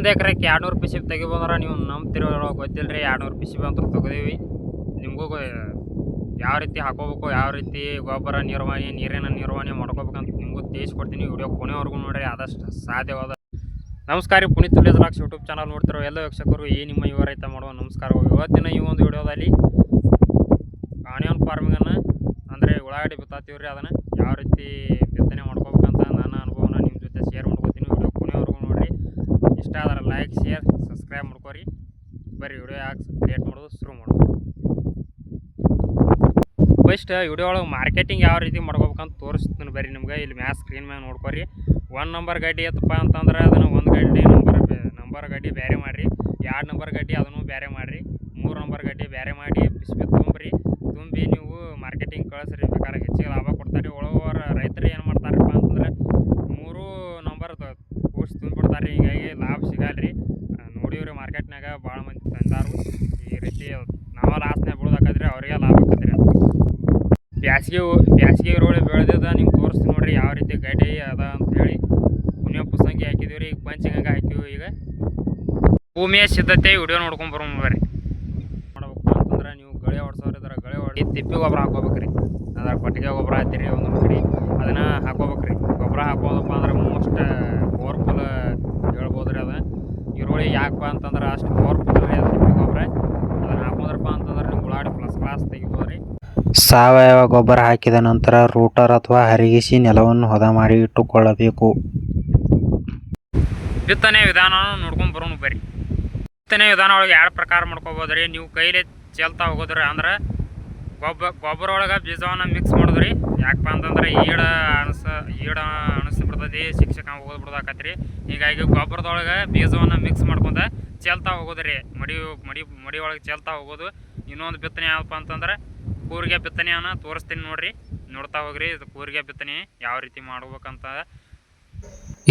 ಒಂದು ಎಕರೆಗೆ ಎರಡು ನೂರು ಪಿಸಿ ತೆಗಿಬೋದ್ರ ನೀವು ನಂಬ್ತಿರೋ ಗೊತ್ತಿಲ್ಲ ರೀ ಎರಡು ನೂರು ಪಿಸಿ ಅಂತ ತೆಗ್ದೀವಿ. ನಿಮಗೂ ಯಾವ ರೀತಿ ಹಾಕೋಬೇಕು, ಯಾವ ರೀತಿ ಗೊಬ್ಬರ, ನಿರ್ವಹಣೆ, ನೀರಿನ ನಿರ್ವಹಣೆ ಮಾಡ್ಕೋಬೇಕಂತ ನಿಮಗೂ ತಿಳಿಸ್ಕೊಡ್ತೀನಿ. ವಿಡಿಯೋ ಕೊನೆವರೆಗೂ ನೋಡಿರಿ, ಆದಷ್ಟು ಸಾಧ್ಯವಾದ ನಮಸ್ಕಾರ ರೀ ಪುನೀತ್ ಲಾಕ್ಸ್ ಯೂಟ್ಯೂಬ್ ಚಾನಲ್ ನೋಡ್ತಿರೋ ಎಲ್ಲ ವೀಕ್ಷಕರು, ಈ ನಿಮ್ಮ ಯುವ ರೈತ ಮಾಡುವ ನಮಸ್ಕಾರ. ಇವತ್ತಿನ ಈ ಒಂದು ವಿಡಿಯೋದಲ್ಲಿ ಆನಿಯನ್ ಫಾರ್ಮಿಂಗನ್ನು, ಅಂದರೆ ಉಳ್ಳಾಗಡ್ಡಿ ಬಿತ್ತಾತೀವಿ ರೀ ಅದನ್ನು, ಯಾವ ರೀತಿ ಬಿತ್ತನೆ ಮಾಡ್ಕೋಬೇಕಂತ ನನ್ನ ಅನುಭವನ ನಿಮ್ಮ ಜೊತೆ ಶೇರ್ ಮಾಡ್ಕೋತೀನಿ ವಿಡಿಯೋ ಕೊನೆವರೆಗೂ ನೋಡ್ರಿ ಇಷ್ಟ ಆದ್ರೆ ಲೈಕ್ ಶೇರ್ ಸಬ್ಸ್ಕ್ರೈಬ್ ಮಾಡ್ಕೊರಿ ಬರ್ರಿ ವಿಡಿಯೋ ಯಾಕೆ ಕ್ರಿಯೇಟ್ ಮಾಡೋದು? ಶುರು ಮಾಡೋದು. ಫಸ್ಟ್ ವಿಡಿಯೋ ಒಳಗೆ ಮಾರ್ಕೆಟಿಂಗ್ ಯಾವ ರೀತಿ ಮಾಡ್ಕೋಬೇಕಂತ ತೋರಿಸ್ತೀನಿ ಬರ್ರಿ ನಿಮ್ಗೆ. ಇಲ್ಲಿ ಮ್ಯಾಸ್ ಸ್ಕ್ರೀನ್ ಮ್ಯಾಗ ನೋಡ್ಕೊರಿ. ಒನ್ ನಂಬರ್ ಗಡ್ಡಿ ಎತ್ತಪ್ಪ ಅಂತಂದ್ರೆ ಅದನ್ನು ಒಂದು ಗಾಡಿ ನಂಬರ್ ನಂಬರ್ ಗಡ್ಡಿ ಬೇರೆ ಮಾಡಿರಿ. ಎರಡು ನಂಬರ್ ಗಡ್ಡಿ ಅದನ್ನು ಬೇರೆ ಮಾಡಿರಿ. ಮೂರು ನಂಬರ್ ಗಡ್ಡಿ ಬೇರೆ ಮಾಡಿ ಬಿಸ್ಬಿ ತುಂಬ್ರಿ. ತುಂಬಿ ನೀವು ಮಾರ್ಕೆಟಿಂಗ್ ಕಳಿಸ್ರಿ. ಬೇಕಾದ್ರೆ ಹೆಚ್ಚಿಗೆ ಲಾಭ ಕೊಡ್ತಾರೆ. ಒಳಗೋರ ರೈತರು ಏನು ಮಾಡ್ತಾರಪ್ಪ ಅಂತಂದ್ರೆ ಮೂರು ನಂಬರ್ ಕೂಡಿಸಿ ತುಂಬಿಬಿಡ್ತಾರೆ. ಹೀಗಾಗಿ ತಂದಾರು ಈ ರೀತಿ ನಾವ ಲಾಸ್ನೇ ಬೀಳ್ದಾಕದ್ರಿ ಅವರಿಗೆ ಲಾಭ ಆಗ್ತದ್ರಿ ಬ್ಯಾಸಿಗೆ ಬ್ಯಾಸಿಗೆ ರೋಳಿ ಬೆಳೆದಿದ್ದ ನಿಮ್ಗೆ ತೋರಿಸ್ತೀನಿ ನೋಡ್ರಿ ಯಾವ ರೀತಿ ಗಾಡಿ ಅದ ಅಂತೇಳಿ. ಪುಣ್ಯ ಪುಸ್ತಂಗಿ ಹಾಕಿದೀವಿ ರೀ ಈಗ ಪಂಚಗಂಗ ಹಾಕಿವಿ ಈಗ. ಭೂಮಿಯ ಸಿದ್ಧತೆ ವಿಡಿಯೋ ನೋಡ್ಕೊಂಡ್ ಬರ್ರಿ. ಮಾಡ್ಬೇಕು ಅಂತಂದ್ರೆ ನೀವು ಗಳೆ ಹೊಡ್ಸೋರು ಇದ್ರೆ ಗಳೆ ಹೊಡಿ ತಿಪ್ಪಿ ಗೊಬ್ಬರ ಹಾಕೋಬೇಕ್ರಿ ಅದ್ರ ಕೊಟ್ಟಿಗೆ ಗೊಬ್ಬರ ಹಾಕ್ತೀರಿ ಒಂದೊಂದು ಕಡೆ ಅದನ್ನ ಹಾಕೋಬೇಕ್ರಿ ಗೊಬ್ಬರ ಹಾಕೋದಪ್ಪ ಅಂದ್ರೆ ಮೋಸ್ಟ್ ಪವರ್ಫುಲ್ ಹೇಳ್ಬೋದು ರೀ ಅದು. ಈರುಳ್ಳಿ ಯಾಕಪ್ಪ ಅಂತಂದ್ರೆ ಅಷ್ಟು ಪವರ್ಫುಲ್ ರೀ ಅದು ತಿಪ್ಪಿ ಗೊಬ್ಬರ ಅದನ್ನ ಹಾಕೋದ್ರಪ್ಪ ಅಂತಂದ್ರೆ ನೀವು ಉಳ್ಳಾಡಿ ಪ್ಲಸ್ ಕ್ಲಾಸ್ ತೆಗಿಬೋದು ರೀ ಸಾವಯವ ಗೊಬ್ಬರ ಹಾಕಿದ ನಂತರ ರೂಟರ್ ಅಥವಾ ಹರಿಗಿಸಿ ನೆಲವನ್ನು ಹದ ಮಾಡಿ ಇಟ್ಟುಕೊಳ್ಳಬೇಕು. ಬಿತ್ತನೆ ವಿಧಾನ ನೋಡ್ಕೊಂಡು ಬರೋಣ ಬರ್ರಿ. ಬಿತ್ತನೆ ವಿಧಾನ ಒಳಗೆ ಎರಡು ಪ್ರಕಾರ ಮಾಡ್ಕೋಬೋದು ರೀ ನೀವು ಕೈಲೇ ಚೆಲ್ತಾ ಹೋಗೋದ್ರಿ ಅಂದ್ರೆ ಗೊಬ್ಬ ಗೊಬ್ಬರ ಒಳಗೆ ಬೀಜವನ್ನು ಮಿಕ್ಸ್ ಮಾಡಿದ್ರಿ. ಯಾಕಪ್ಪ ಅಂತಂದ್ರೆ ಈಡ ಅನಿಸ ಈಡ ಅನಿಸಿ ಬಿಡ್ತೈತಿ, ಶಿಕ್ಷಕ ಹೋಗೋದು ಬಿಡ್ದಾಕತ್ರಿ. ಹೀಗಾಗಿ ಗೊಬ್ಬರದೊಳಗೆ ಬೀಜವನ್ನು ಮಿಕ್ಸ್ ಮಾಡ್ಕೊಂಡು ಚೆಲ್ತಾ ಹೋಗೋದ್ರಿ. ಮಡಿ ಮಡಿ ಮಡಿ ಒಳಗೆ ಚೆಲ್ತಾ ಹೋಗೋದು. ಇನ್ನೊಂದು ಬಿತ್ತನೆ ಯಾವಪ್ಪ ಅಂತಂದ್ರೆ ಕೂರಿಗೆ ಬಿತ್ತನೆಯನ್ನು ತೋರಿಸ್ತೀನಿ ನೋಡ್ರಿ. ನೋಡ್ತಾ ಹೋಗ್ರಿ, ಇದು ಕೂರಿಗೆ ಬಿತ್ತನೆ ಯಾವ ರೀತಿ ಮಾಡ್ಬೇಕಂತ.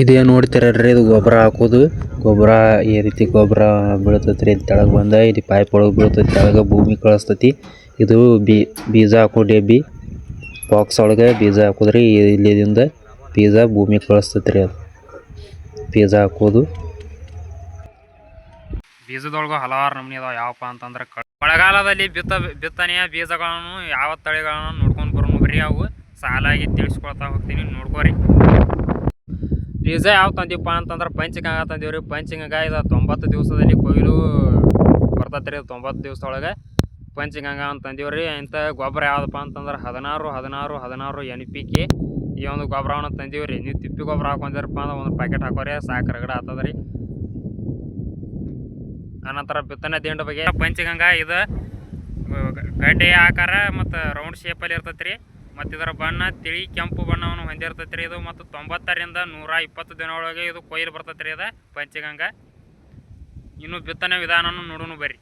ಇದೇ ನೋಡ್ತಿರ್ರಿ ಇದು ಗೊಬ್ಬರ ಹಾಕೋದು. ಗೊಬ್ಬರ ಈ ರೀತಿ ಗೊಬ್ಬರ ಬೀಳ್ತೈತ್ರಿ ತೆಳಗೆ ಬಂದ, ಇದು ಪೈಪ್ ಒಳಗೆ ಬೀಳ್ತೈತಿ ತೆಳಗೆ ಭೂಮಿ ಕಳಿಸ್ತೈತಿ. ಇದು ಬೀಜ ಹಾಕೋ ಡೆಬ್ಬಿ ಬಾಕ್ಸ್ ಒಳಗೆ ಬೀಜ ಹಾಕೋದ್ರಿ, ಇಲ್ಲಿದಿಂದ ಬೀಜ ಭೂಮಿ ಕಳಿಸ್ತೈತ್ರಿ ಅದು. ಬೀಜ ಹಾಕೋದು. ಬೀಜದೊಳಗೂ ಹಲವಾರು ನಮೂನಿ ಅದಾವ. ಯಾವಪ್ಪ ಅಂತಂದ್ರೆ ಮಳೆಗಾಲದಲ್ಲಿ ಬಿತ್ತ, ಬಿತ್ತನೆಯ ಬೀಜಗಳನ್ನು ಯಾವ ತಳಿಗಳನ್ನು ನೋಡ್ಕೊಂಡು ಬರೋನು ಬರೀ ಅವು? ಸಾಲಾಗಿ ತಿಳಿಸ್ಕೊಳ್ತಾ ಹೋಗ್ತೀನಿ. ನೋಡ್ಕೋರಿ. ಬೀಜ ಯಾವ ತಂದೀವಪ್ಪ ಅಂತಂದ್ರೆ ಪಂಚಗಂಗ ತಂದೀವ್ರಿ. ಪಂಚಗಂಗ ಇದು ತೊಂಬತ್ತು ದಿವಸದಲ್ಲಿ ಕೊಯ್ಲು ಬರ್ತೈತೆ ರೀ ತೊಂಬತ್ತು ದಿವಸದೊಳಗೆ ಪಂಚಗಂಗ ಅಂತ ತಂದೀವ್ರಿ. ಇಂಥ ಗೊಬ್ಬರ ಯಾವುದಪ್ಪ ಅಂತಂದ್ರೆ ಹದಿನಾರು ಹದಿನಾರು ಹದಿನಾರು ಎನ್ ಪಿ ಕೆ ಈ ಒಂದು ಗೊಬ್ಬರವನ್ನು ತಂದೀವ್ರಿ. ನೀವು ತಿಪ್ಪಿ ಗೊಬ್ಬರ ಹಾಕೊಂಡಿರಪ್ಪ ಅಂದ್ರೆ ಒಂದು ಪ್ಯಾಕೆಟ್ ಹಾಕೋರಿ. ಸಾಕು ರಗಡ ಆತದ್ರಿ ಅನಂತರ ಬಿತ್ತನೆ ದಿಂಡ ಬಗ್ಗೆ. ಪಂಚಗಂಗ ಇದು ಗಡ್ಡೆ ಆಕಾರ ಮತ್ತು ರೌಂಡ್ ಶೇಪಲ್ಲಿ ಇರ್ತೈತೆ ರೀ ಮತ್ತು ಇದರ ಬಣ್ಣ ತಿಳಿ ಕೆಂಪು ಬಣ್ಣವನ್ನು ಹೊಂದಿರ್ತೈತೆ ರೀ ಇದು. ಮತ್ತು ತೊಂಬತ್ತರಿಂದ ನೂರ ಇಪ್ಪತ್ತು ದಿನ ಒಳಗೆ ಇದು ಕೊಯ್ಲು ಬರ್ತೈತೆ ರೀ ಇದು ಪಂಚಗಂಗ. ಇನ್ನು ಬಿತ್ತನೆ ವಿಧಾನವನ್ನು ನೋಡೋಣ ಬರ್ರಿ.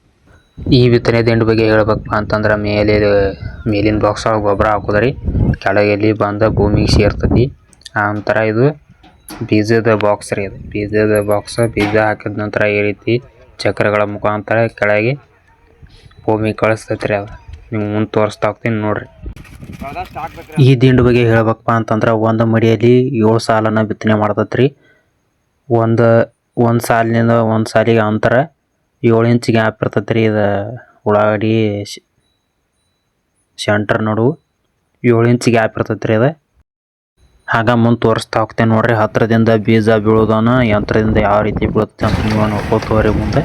ಈ ಬಿತ್ತನೆ ದಿಂಡು ಬಗ್ಗೆ ಹೇಳ್ಬೇಕಪ್ಪ ಅಂತಂದ್ರೆ ಮೇಲೆ, ಮೇಲಿನ ಬಾಕ್ಸ್ ಒಳಗೆ ಗೊಬ್ಬರ ಹಾಕೋದ್ರಿ. ಕೆಳಗೆಲ್ಲಿ ಬಂದ ಭೂಮಿಗೆ ಸೇರ್ತತಿ. ಆ ನಂತರ ಇದು ಬೀಜದ ಬಾಕ್ಸ್ ರೀ ಇದು. ಬೀಜದ ಬಾಕ್ಸ್ ಬೀಜ ಹಾಕಿದ ನಂತರ ಈ ರೀತಿ ಚಕ್ರಗಳ ಮುಖಾಂತರ ಕೆಳಗೆ ಭೂಮಿ ಕಳಿಸ್ತೈತ್ರಿ ಅದು. ನಿಮ್ಗೆ ಮುಂದೆ ತೋರಿಸ್ತಾ ಹೋಗ್ತೀನಿ ನೋಡ್ರಿ. ಈ ದಿಂಡು ಬಗ್ಗೆ ಹೇಳ್ಬೇಕಪ್ಪ ಅಂತಂದ್ರೆ ಒಂದು ಮಡಿಯಲ್ಲಿ ಏಳು ಸಾಲನ್ನು ಬಿತ್ತನೆ ಮಾಡ್ತೈತ್ರಿ. ಒಂದು ಒಂದು ಸಾಲಿನಿಂದ ಒಂದು ಸಾಲಿಗೆ ಅಂತರ ಏಳು ಇಂಚ್ ಗ್ಯಾಪ್ ಇರ್ತೈತೆ ರೀ ಇದು ಉಳ್ಳಾಗಡ್ಡಿ ಸೆಂಟರ್ ನಡುವು ಏಳು ಇಂಚ್ ಗ್ಯಾಪ್ ಇರ್ತೈತೆ ರೀ ಅದು. ಆಗ ಮುಂದೆ ತೋರಿಸ್ತಾ ಹೋಗ್ತೇನೆ ನೋಡ್ರಿ. ಹತ್ತಿರದಿಂದ ಬೀಜ ಬೀಳೋದನ್ನ ಯಂತ್ರದಿಂದ ಯಾವ ರೀತಿ ಬೀಳುತ್ತೆ ಅಂತ ನೀವು ನೋಡ್ಕೋತವ್ರಿ ಮುಂದೆ.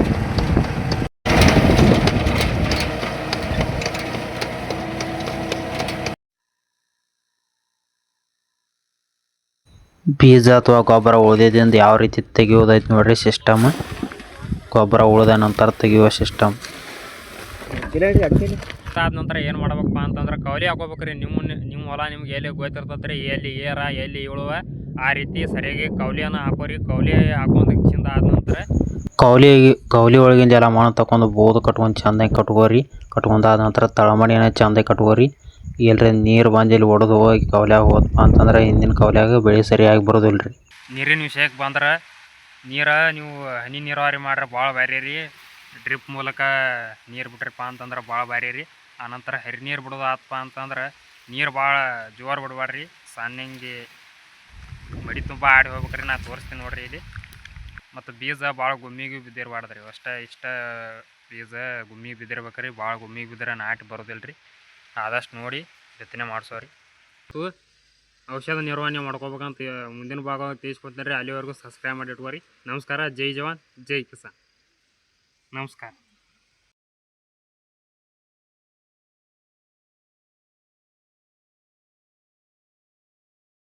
ಬೀಜ ಅಥವಾ ಗೊಬ್ಬರ ಉಳಿದಿಂದ ಯಾವ ರೀತಿ ತೆಗೆಯೋದೈತೆ ನೋಡ್ರಿ ಸಿಸ್ಟಮ್. ಗೊಬ್ಬರ ಉಳಿದ ನಂತರ ತೆಗೆಯುವ ಸಿಸ್ಟಮ್. ಆದ ನಂತರ ಏನು ಮಾಡ್ಬೇಕಪ್ಪ ಅಂತಂದ್ರೆ ಕವಲಿ ಹಾಕೋಬೇಕ್ರಿ. ನಿಮ್ಮ ನಿಮ್ಮ ಹೊಲ ನಿಮ್ಗೆ ಎಲ್ಲಿ ಗೊತ್ತಿರ್ತದೆ ರೀ ಎಲ್ಲಿ ಏರ ಎಲ್ಲಿ ಇಳುವ ಆ ರೀತಿ ಸರಿಯಾಗಿ ಕವಲಿಯನ್ನು ಹಾಕೋರಿ. ಕವಲಿ ಹಾಕೊಂಡ್ ಆದ ನಂತರ ಕೌಲಿ ಕೌಲಿ ಒಳಗಿಂದ ಎಲ್ಲ ಮಣ್ಣು ತಗೊಂಡು ಬೋದು ಕಟ್ಕೊಂಡು ಚಂದಾಗಿ ಕಟ್ಕೋರಿ. ಆದ ನಂತರ ತಳಮಡಿನ ಚಂದಾಗಿ ಕಟ್ಕೋರಿ. ಎಲ್ಲರ ನೀರು ಬಂದು ಇಲ್ಲಿ ಒಡೆದು ಹೋಗಿ ಕೌಲ್ಯಾಗ ಹೋದಪ್ಪ ಅಂತಂದ್ರೆ ಹಿಂದಿನ ಕೌಲ್ಯಾಗ ಬೆಳೆ ಸರಿಯಾಗಿ ಬರೋದಿಲ್ಲ ರೀ ನೀರಿನ ವಿಷಯಕ್ಕೆ ಬಂದ್ರೆ ನೀರು ನೀವು ಹನಿ ನೀರಾವರಿ ಮಾಡ್ರೆ ಭಾಳ ಬ್ಯಾರೆ ರೀ. ಡ್ರಿಪ್ ಮೂಲಕ ನೀರು ಬಿಟ್ರಪ್ಪ ಅಂತಂದ್ರೆ ಭಾಳ ಬ್ಯಾರೆ ರೀ. ಆನಂತರ ಹರಿ ನೀರು ಬಿಡೋದು ಆತಪ್ಪ ಅಂತಂದ್ರೆ ನೀರು ಭಾಳ ಜೋರು ಬಿಡಬಾರ್ರಿ ಸಣ್ಣಂಗೆ ಮಡಿ ತುಂಬ ಆಡಿ ಹೋಗ್ಬೇಕ್ರಿ, ನಾ ತೋರಿಸ್ತೀನಿ ನೋಡ್ರಿ ಇಲ್ಲಿ. ಮತ್ತು ಬೀಜ ಭಾಳ ಗುಮ್ಮಿಗೆ ಬಿದ್ದಿರಬಾರ್ದು ರೀ ಅಷ್ಟೇ ಇಷ್ಟ ಬೀಜ ಗುಮ್ಮಿಗೆ ಬಿದ್ದಿರ್ಬೇಕ್ರಿ ಭಾಳ ಗುಮ್ಮಿಗೆ ಬಿದ್ದರೆ ನಾಟಿ ಬರೋದಿಲ್ಲ ರೀ ಆದಷ್ಟು ನೋಡಿ ಬಿತ್ತನೆ ಮಾಡಿಸೋರಿ. ಔಷಧ ನಿರ್ವಹಣೆ ಮಾಡ್ಕೋಬೇಕಂತ ಮುಂದಿನ ಭಾಗ ತಿಳಿಸ್ಕೊಡ್ತೀನಿ ರೀ ಅಲ್ಲಿವರೆಗೂ ಸಬ್ಸ್ಕ್ರೈಬ್ ಮಾಡಿ ಇಟ್ಕೋರಿ. ನಮಸ್ಕಾರ, ಜೈ ಜವಾನ್, ಜೈ ಕಿಸಾನ್. ನಮಸ್ಕಾರ.